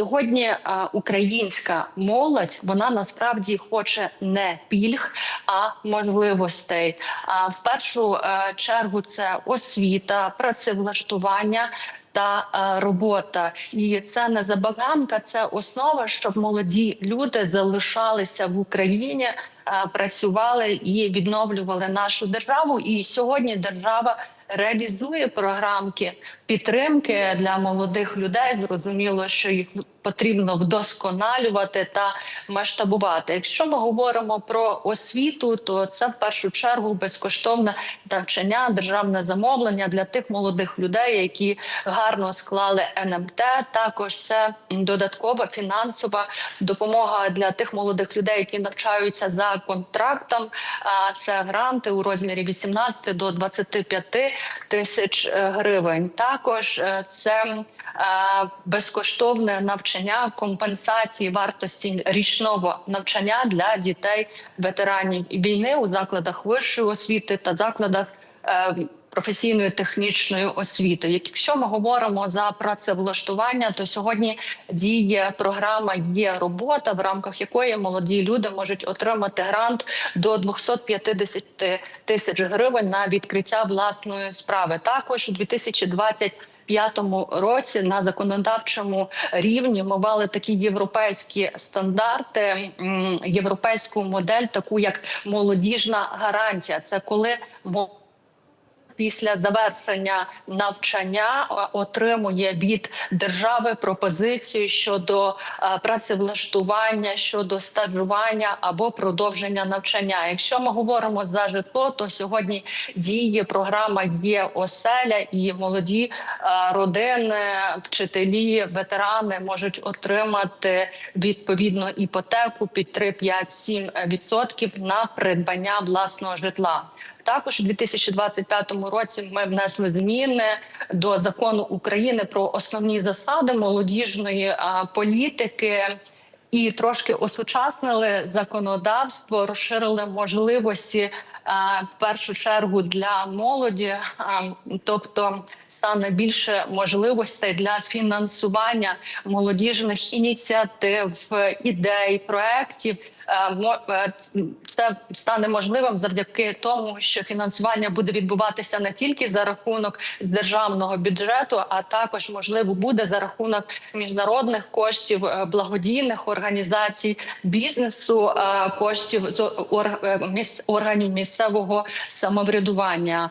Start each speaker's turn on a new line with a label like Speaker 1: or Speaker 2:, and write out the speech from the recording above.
Speaker 1: Сьогодні е, українська молодь вона насправді хоче не пільг, а можливостей. А в першу е, чергу це освіта, працевлаштування. Та е, робота, і це не забаганка, це основа, щоб молоді люди залишалися в Україні, е, працювали і відновлювали нашу державу. І сьогодні держава реалізує програмки підтримки для молодих людей. Зрозуміло, що їх потрібно вдосконалювати та масштабувати. Якщо ми говоримо про освіту, то це в першу чергу безкоштовне навчання, державне замовлення для тих молодих людей, які склали НМТ. Також це додаткова фінансова допомога для тих молодих людей, які навчаються за контрактом. Це гранти у розмірі 18 до 25 тисяч е, гривень. Також е, це е, безкоштовне навчання компенсації вартості річного навчання для дітей ветеранів війни у закладах вищої освіти та закладах. Професійної технічної освіти. Якщо ми говоримо за працевлаштування, то сьогодні діє програма є робота, в рамках якої молоді люди можуть отримати грант до 250 тисяч гривень на відкриття власної справи. Також у 2020 П'ятому році на законодавчому рівні ми ввели такі європейські стандарти, європейську модель, таку як молодіжна гарантія. Це коли після завершення навчання отримує від держави пропозицію щодо е, працевлаштування, щодо стажування або продовження навчання. Якщо ми говоримо за житло, то сьогодні діє програма є оселя, і молоді е, родини, вчителі, ветерани можуть отримати відповідну іпотеку під 3, 5, 7 відсотків на придбання власного житла. Також у 2025 році ми внесли зміни до закону України про основні засади молодіжної політики. І трошки осучаснили законодавство, розширили можливості в першу чергу для молоді, тобто стане більше можливостей для фінансування молодіжних ініціатив, ідей, проєктів. Е, е, Це стане можливим завдяки тому, що фінансування буде відбуватися не тільки за рахунок з державного бюджету, а також можливо буде за рахунок міжнародних коштів, е, благодійних організацій, бізнесу, коштів органів місцевого самоврядування.